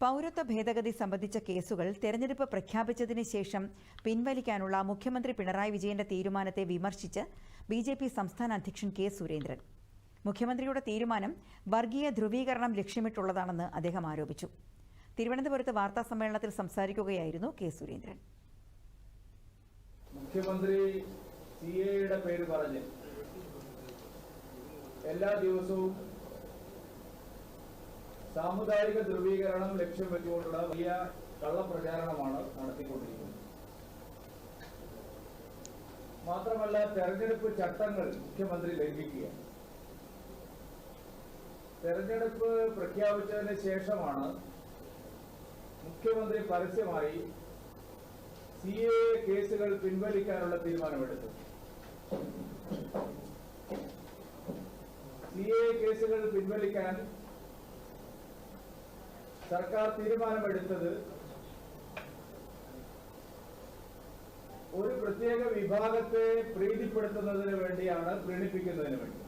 പൗരത്വ ഭേദഗതി സംബന്ധിച്ച കേസുകൾ തെരഞ്ഞെടുപ്പ് പ്രഖ്യാപിച്ചതിന് ശേഷം പിൻവലിക്കാനുള്ള മുഖ്യമന്ത്രി പിണറായി വിജയന്റെ തീരുമാനത്തെ വിമർശിച്ച് ബി ജെ പി സംസ്ഥാന അധ്യക്ഷൻ കെ സുരേന്ദ്രൻ. മുഖ്യമന്ത്രിയുടെ തീരുമാനം വർഗീയ ധ്രുവീകരണം ലക്ഷ്യമിട്ടുള്ളതാണെന്ന് അദ്ദേഹം ആരോപിച്ചു. തിരുവനന്തപുരത്ത് വാർത്താ സമ്മേളനത്തിൽ സംസാരിക്കുകയായിരുന്നു കെ സുരേന്ദ്രൻ. മുഖ്യമന്ത്രി പേര് പറഞ്ഞ് എല്ലാ ദിവസവും സാമുദായിക ധ്രുവീകരണം ലക്ഷ്യം വെച്ചുകൊണ്ടുള്ള വലിയ കള്ളപ്രചാരണമാണ് നടത്തിക്കൊണ്ടിരിക്കുന്നത്. മാത്രമല്ല തെരഞ്ഞെടുപ്പ് ചട്ടങ്ങൾ മുഖ്യമന്ത്രി ലംഘിക്കുക. തെരഞ്ഞെടുപ്പ് പ്രഖ്യാപിച്ചതിന് ശേഷമാണ് മുഖ്യമന്ത്രി പരസ്യമായി സി എ കേസുകൾ പിൻവലിക്കാനുള്ള തീരുമാനമെടുത്തത്. സി എ കേസുകൾ പിൻവലിക്കാൻ സർക്കാർ തീരുമാനമെടുത്തത് ഒരു പ്രത്യേക വിഭാഗത്തെ പ്രീതിപ്പെടുത്തുന്നതിന് വേണ്ടിയാണ് പ്രീണിപ്പിക്കുന്നതിന് വേണ്ടി.